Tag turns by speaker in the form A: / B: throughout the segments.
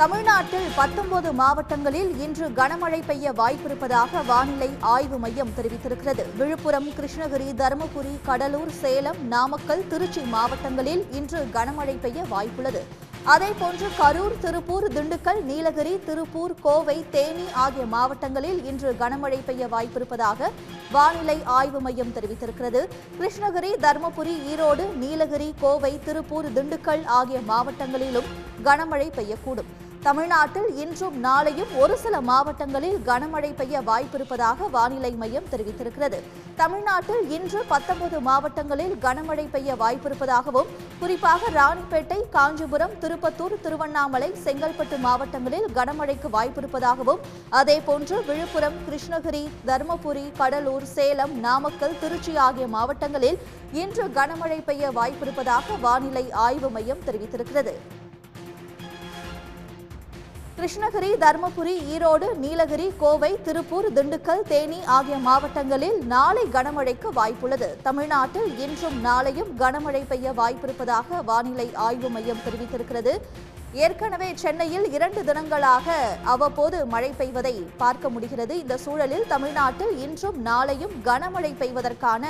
A: தமிழ்நாட்டில் பத்தொன்பது மாவட்டங்களில் இன்று கனமழை பெய்ய வாய்ப்பிருப்பதாக வானிலை ஆய்வு மையம் தெரிவித்திருக்கிறது விழுப்புரம் கிருஷ்ணகிரி தருமபுரி கடலூர் சேலம் நாமக்கல் திருச்சி மாவட்டங்களில் இன்று கனமழை பெய்ய வாய்ப்புள்ளது அதேபோன்று கரூர் திருப்பூர் திண்டுக்கல் நீலகிரி திருப்பூர் கோவை தேனி ஆகிய மாவட்டங்களில் இன்று கனமழை பெய்ய வாய்ப்பிருப்பதாக வானிலை ஆய்வு மையம் தெரிவித்திருக்கிறது கிருஷ்ணகிரி தருமபுரி ஈரோடு நீலகிரி கோவை திருப்பூர் திண்டுக்கல் ஆகிய மாவட்டங்களிலும் கனமழை பெய்யக்கூடும் தமிழ்நாட்டில் இன்றும் நாளையும் ஒரு சில மாவட்டங்களில் கனமழை பெய்ய வாய்ப்பிருப்பதாக வானிலை மையம் தெரிவித்திருக்கிறது தமிழ்நாட்டில் இன்று பத்தொன்பது மாவட்டங்களில் கனமழை பெய்ய வாய்ப்பிருப்பதாகவும் குறிப்பாக ராணிப்பேட்டை காஞ்சிபுரம் திருப்பத்தூர் திருவண்ணாமலை செங்கல்பட்டு மாவட்டங்களில் கனமழைக்கு வாய்ப்பிருப்பதாகவும் அதேபோன்று விழுப்புரம் கிருஷ்ணகிரி தருமபுரி கடலூர் சேலம் நாமக்கல் திருச்சி ஆகிய மாவட்டங்களில் இன்று கனமழை பெய்ய வாய்ப்பிருப்பதாக வானிலை ஆய்வு மையம் தெரிவித்திருக்கிறது கிருஷ்ணகிரி தருமபுரி ஈரோடு நீலகிரி கோவை திருப்பூர் திண்டுக்கல் தேனி ஆகிய மாவட்டங்களில் நாளை கனமழைக்கு வாய்ப்புள்ளது தமிழ்நாட்டில் இன்றும் நாளையும் கனமழை பெய்ய வாய்ப்பிருப்பதாக வானிலை ஆய்வு மையம் தெரிவித்திருக்கிறது ஏற்கனவே சென்னையில் இரண்டு தினங்களாக அவ்வப்போது மழை பெய்வதை பார்க்க முடிகிறது இந்த சூழலில் தமிழ்நாட்டில் இன்றும் நாளையும் கனமழை பெய்வதற்கான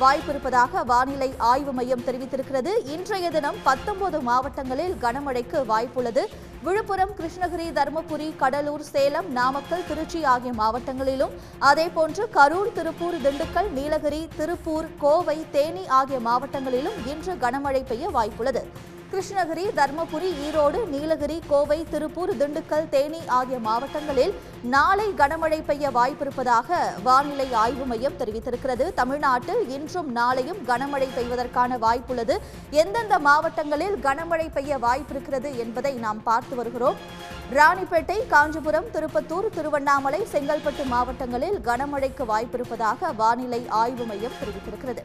A: வாய்ப்பு இருப்பதாக வானிலை ஆய்வு மையம் தெரிவித்திருக்கிறது இன்றைய தினம் பத்தொன்பது மாவட்டங்களில் கனமழைக்கு வாய்ப்புள்ளது விழுப்புரம் கிருஷ்ணகிரி தருமபுரி கடலூர் சேலம் நாமக்கல் திருச்சி ஆகிய மாவட்டங்களிலும் அதேபோன்று கரூர் திருப்பூர் திண்டுக்கல் நீலகிரி திருப்பூர் கோவை தேனி ஆகிய மாவட்டங்களிலும் இன்று கனமழை பெய்ய வாய்ப்புள்ளது கிருஷ்ணகிரி தர்மபுரி ஈரோடு நீலகிரி கோவை திருப்பூர் திண்டுக்கல் தேனி ஆகிய மாவட்டங்களில் நாளை கனமழை பெய்ய வாய்ப்பிருப்பதாக வானிலை ஆய்வு மையம் தெரிவித்திருக்கிறது தமிழ்நாட்டில் இன்றும் நாளையும் கனமழை பெய்வதற்கான வாய்ப்புள்ளது எந்தெந்த மாவட்டங்களில் கனமழை பெய்ய வாய்ப்பிருக்கிறது என்பதை நாம் பார்த்து வருகிறோம் ராணிப்பேட்டை காஞ்சிபுரம் திருப்பத்தூர் திருவண்ணாமலை செங்கல்பட்டு மாவட்டங்களில் கனமழைக்கு வாய்ப்பிருப்பதாக வானிலை ஆய்வு மையம் தெரிவித்திருக்கிறது